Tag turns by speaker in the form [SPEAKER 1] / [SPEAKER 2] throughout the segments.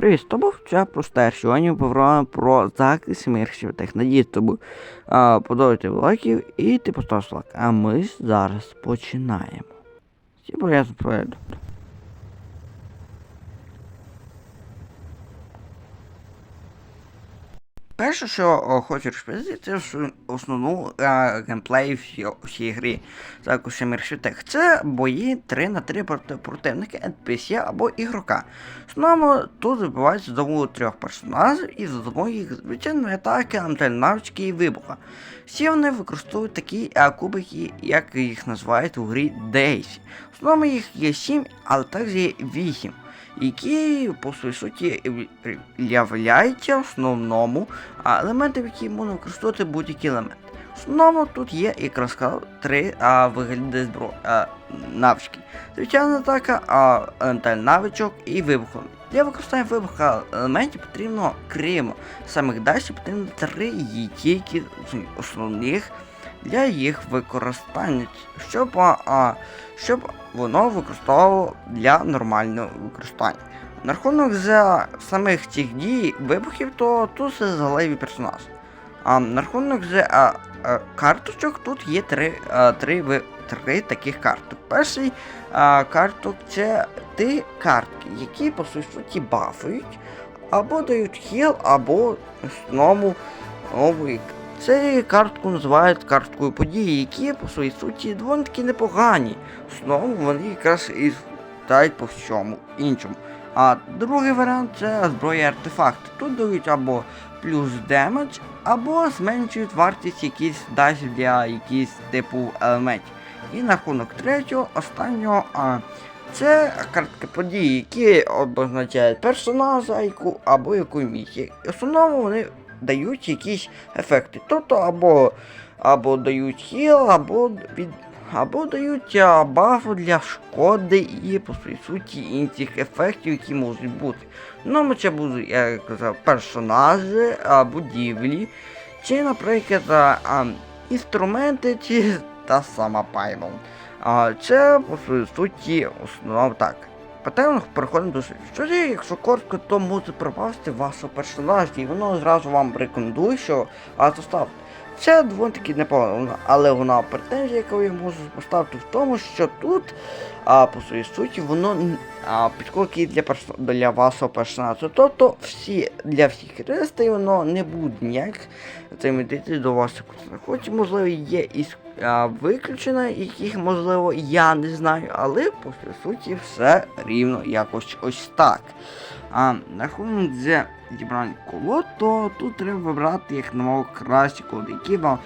[SPEAKER 1] Привіт, то був ця проста. Сьогодні поговоримо про захист смерхів тех. Надіюсь, тобі а, подобається лайків і ти поставиш лайк. А ми зараз починаємо. Всі поясню поїду. Перше, що хочу розповісти, це основну геймплей всі- всієї гри Закусі Міршітек. Це бої 3 на 3 проти противника NPC або ігрока. Основному тут відбувається допомогою трьох персонажів і за допомогою їх звичайної атаки, навички і вибуха. Всі вони використовують такі кубики, як їх називають у грі Daisy. Основному їх є 7, але також є 8 які по своїй суті являються основному елементом, який можна використовувати будь-який елемент. В основному тут є якраз три а, вигляди зброї навички. Звичайна атака, а, навичок і вибухом. Для використання вибуха елементів потрібно, крім самих дашів, потрібно три тільки основних для їх використання, щоб, а, щоб воно використовувало для нормального використання. На рахунок за самих цих дій вибухів, то тут це заливі персонаж. А на рахунок за а, а, карточок тут є три, а, три, ви- три таких карток. Перший а, карток це ті картки, які по суті бафують, або дають хіл, або основному новий Цю картку називають карткою події, які по своїй суті доволі таки непогані. Основному вони якраз і дають по всьому іншому. А другий варіант це зброя артефакти. Тут дають або плюс демедж, або зменшують вартість якісь дасть для якісь типу елементів. І на рахунок третього, останнього, а, це картки події, які обозначають персонажа яку, або яку місію. В основному вони дають якісь ефекти. Тобто або, або дають хіл, або від. Або дають бафу для шкоди і по суті інших ефектів, які можуть бути. Ну, це будуть, як я казав, персонажі, будівлі, чи, наприклад, інструменти, чи та сама Python. А, це по своїй суті основно так. Паттерн переходимо до. Що є, якщо коротко, то може пропасти вашого персонажа, і воно зразу вам рекомендує, що автоставте. Це доволі таки непогано, але вона претензія, яку я можу поставити в тому, що тут, а, по своїй суті, воно а, підходить для, для вашого персонажа. Тобто всі для всіх рестей воно не буде ніяк взаємодіяти до вашого персонажа. Хоч, можливо, є і виключено, яких, можливо, я не знаю, але по суті все рівно якось ось так. А на рахунок за зібрання колод, то тут треба вибрати як намного кращі колоди, які вам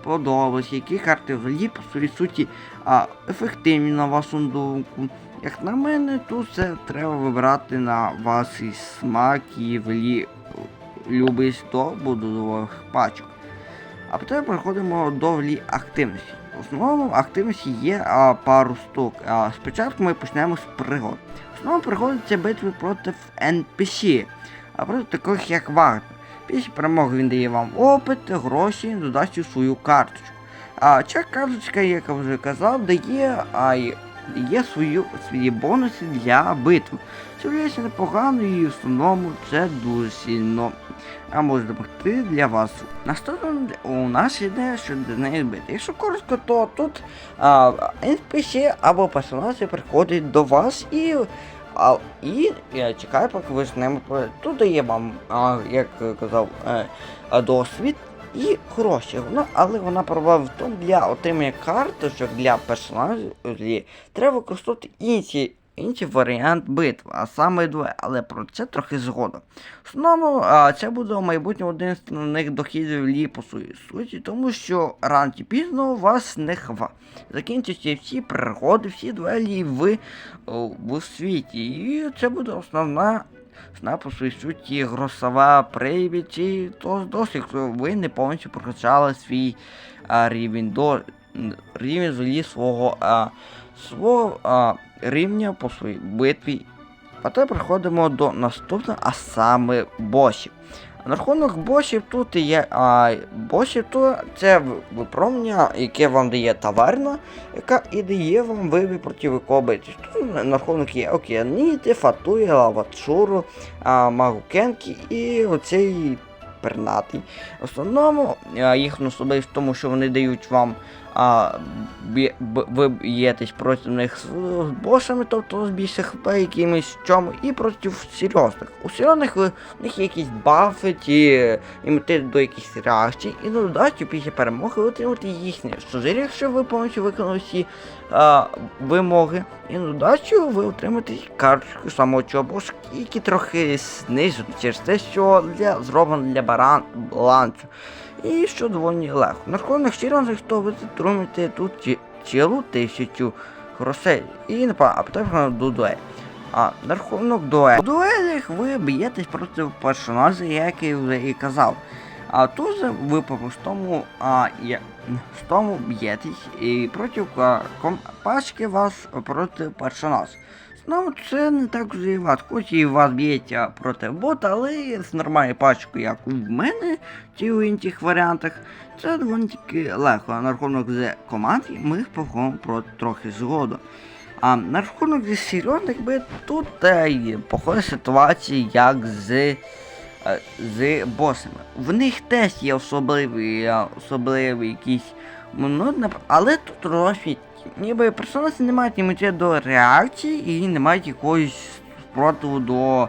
[SPEAKER 1] сподобались, які карти взагалі по суті а, ефективні на вашу думку. Як на мене, тут це треба вибирати на ваш смак і взагалі любить до будових пачок. А потім переходимо до влі активності. В основному активності є а, пару штук. А, спочатку ми почнемо з пригод. В основному пригоди це битви проти NPC, а проти таких як Вагнер. Після перемоги він дає вам опит, гроші, додасть у свою карточку. А ця карточка, як я вже казав, дає, а, дає свою, свої бонуси для битв. Це виявляється непогано і в основному це дуже сильно а може допомогти для вас. Наступним у нас іде, що до неї бити. Якщо коротко, то тут а, NPC або персонажі приходять до вас і. А, і я чекаю, поки ви з ними. Тут дає вам, а, як казав, е, а, досвід і гроші. Вона, але вона проблема в тому, для отримання карточок для персонажів треба використовувати інші. Інший варіант битв, а саме двоє, але про це трохи згодом. В а, це буде у майбутньому один з основних дохідів лі по своїй суті, тому що рано чи пізно вас не хва. Закінчаться всі пригоди, всі дуелі в, в світі. І це буде основна, своїй суті гросова привід, і то досить, якщо ви не повністю прокачали свій а, рівень до рівень взагалі свого, а, свого а, рівня по своїй битві. А тепер переходимо до наступного, а саме босів. На рахунок босів тут є. А, босів тут це в- яке вам дає таверна, яка і дає вам вибір проти викобиті. Тут на рахунок є океаніти, фатує, лаватшуру, а, магукенкі і оцей пернатий. В основному їхня особливість в тому, що вони дають вам. А, ви б'єтесь проти них з босами, тобто з більших хп якимось чому, і проти серйозних. У серйозних у них є якісь бафи, ті мети до якихось реакцій, і на додачу після перемоги ви отримуєте їхнє щодо, якщо ви повністю виконали всі а, вимоги, і на додачу ви отримаєте карточку боса, які трохи знижені через те, що для, зроблено для балансу. І що доволі легко. На рахунок серйозних, то ви отримаєте тут ці- цілу тисячу грошей. І напевно, до дуелі. А на рахунок дуелі. У дуелях ви б'єтесь проти персонажа, як я вже і казав. А тут ви по-простому тому б'єтесь і проти а, ком- пачки вас проти персонажа. Ну, це не так вже і важко, і вас б'ється проти бота, але з нормальною пачкою, як у мене, чи у інших варіантах, це доволі таки легко. На рахунок з команд ми їх про трохи згодом. А на рахунок зі серйозних би тут є похожа ситуація, як з, з босами. В них теж є особливі, е, особливі якісь монотне, але тут розміт. Ніби персонажі не мають імунітету до реакції і не мають якогось спротиву до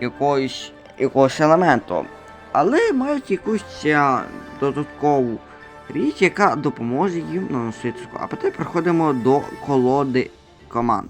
[SPEAKER 1] якогось, якогось елементу. Але мають якусь е, додаткову річ, яка допоможе їм наносити. А потім переходимо до колоди команд.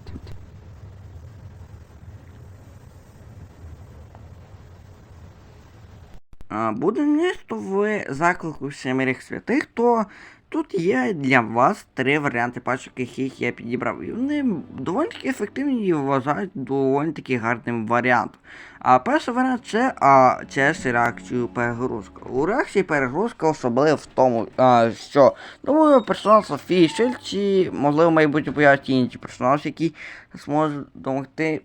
[SPEAKER 1] Місто в заклику Семерих святих, то тут є для вас три варіанти пачок, яких я підібрав. І вони доволі таки ефективні і вважають доволі таки гарним варіантом. А перший варіант це а, через реакцію перегрузка. У реакції перегрузка особливо в тому, а, що думаю, персонаж Фішель чи можливо майбутнє появляться інші персонажі, які зможуть допомогти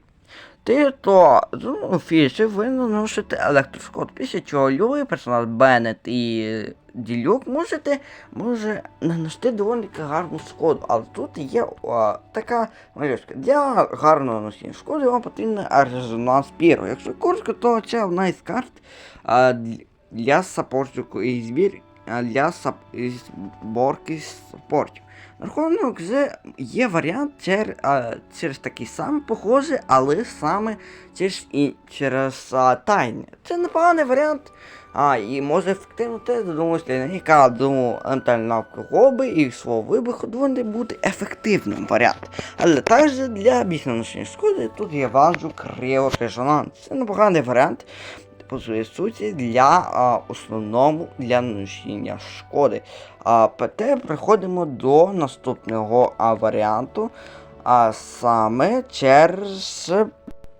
[SPEAKER 1] ти то ну, фіші ви наносите електрошкод, після чого любий персонаж Беннет і Ділюк можете може нанести доволі гарну шкоду. Але тут є о, така малюшка. Для гарного нанесення шкоди вам потрібна резонанс піру. Якщо коротко, то це одна із карт а, для- для і збір для сап... зборки саппортів. Рахунок з є варіант чер, а, через такий самий похожий, але саме через, і, через а, тайне. Це непоганий варіант. А, і може ефективно те, думаю, яка думаю, антальнавка і свого вибуху повинен бути ефективним варіант. Але також для більш шкоди тут є ванжу криорезонанс. Це непоганий варіант по своїй суті для а, основному для нанесення шкоди. А тепер переходимо до наступного а, варіанту, а саме через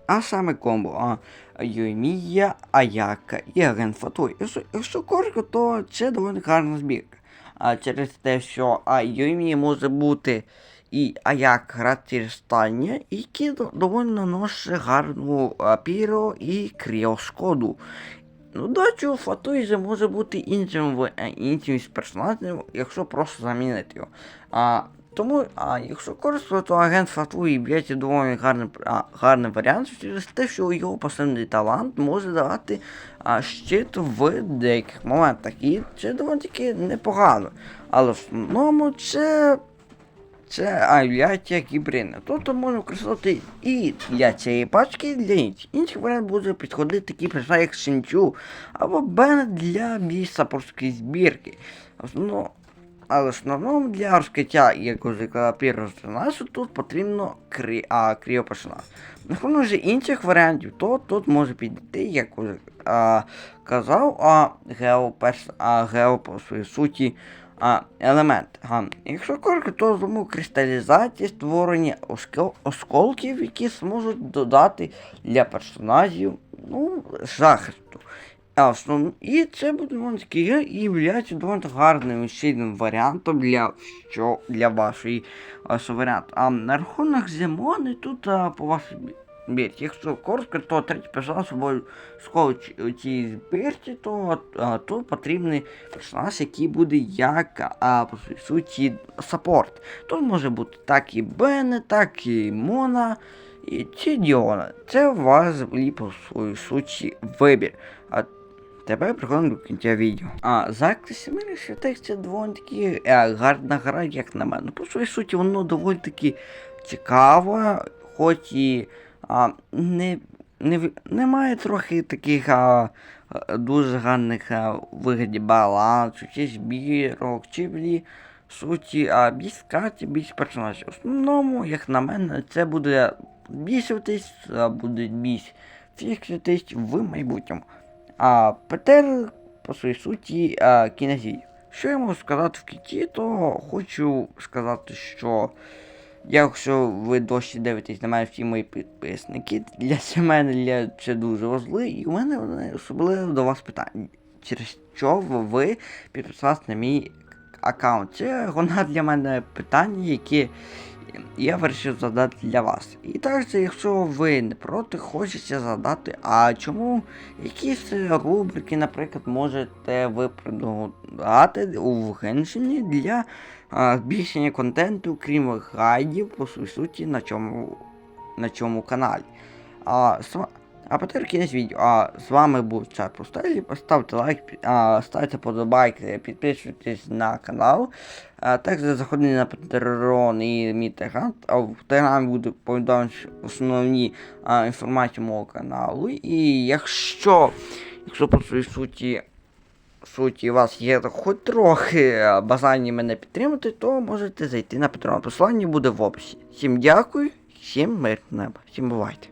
[SPEAKER 1] а саме комбо. А, Юймія, Аяка і Ренфатуй. Якщо, якщо коротко, то це доволі гарна збірка. А через те, що а, Юймія може бути і Аяк грати через стання, які доволі наносить гарну піро і кріошкоду. Ну, дачу Фатуй же може бути іншим, е, іншим персонажем, якщо просто замінити його. А, тому, а якщо то агент Фатуї б'ється доволі гарний, а, гарний варіант через те, що його пасивний талант може давати а, щит в деяких моментах. І це доволі таки непогано. Але в основному це. Це авіація гібридна. Тобто можна використовувати і для цієї пачки, і для інших. Інших варіант буде підходити такі персонажі, як Шинчу, або Бен для більш сапорської збірки. Основно, але в основному для розкриття якогось персонажу тут потрібно крі, а, кріоперсонаж. На рахунок же інших варіантів, то тут може підійти, як уже а, казав, а, геоперс, а, гео по своїй суті а, елемент. А, якщо коротко, то тому кристалізації створення оскол- осколків, які зможуть додати для персонажів ну, захисту. А. І це буде воно є і є доволі гарним і сильним варіантом для, що, для вашої вашого. А на рахунок Зимони тут а, по вашій збірці. Якщо коротко, то третій персонаж обов'язково у цій збірці, то тут потрібний персонаж, який буде як а, по суті саппорт. Тут може бути так і Бене, так і Мона. І ці Діона. Це у вас по своїй суті вибір. А тепер приходимо до кінця відео. А Заклис Мирі Святих це доволі таки е, гарна гра, як на мене. По своїй суті, воно доволі таки цікаво, хоч і а, не, не, немає трохи таких а, а, дуже гарних а, вигляді балансу, чи збірок, чи. В суті, а більш карті, більш персонажів. В основному, як на мене, це буде а буде більш фікситись в майбутньому. А Петер, по своїй суті, а, кінець. Що я можу сказати в кінці, то хочу сказати, що якщо ви досі дивитесь на мене всі мої підписники, для мене це дуже важливо, і у мене особливо до вас питання. Через що ви підписались на мій аккаунт? Це вона для мене питання, які я вирішив задати для вас. І також, якщо ви не проти, хочеться задати, а чому якісь рубрики, наприклад, можете ви придумати у Геншині для збільшення контенту, крім гайдів, по суті, на цьому, на чому каналі. А, а тепер кінець відео. А з вами був чат Пустелі. Поставте лайк, а, ставте подобайки, підписуйтесь на канал. А також заходите на Patreon і мій телеграм. А в телеграмі буде повідомлені основні а, інформації мого каналу. І якщо, якщо по своїй суті суті у вас є хоч трохи бажання мене підтримати, то можете зайти на Patreon. Посилання буде в описі. Всім дякую, всім мир неба, всім бувайте.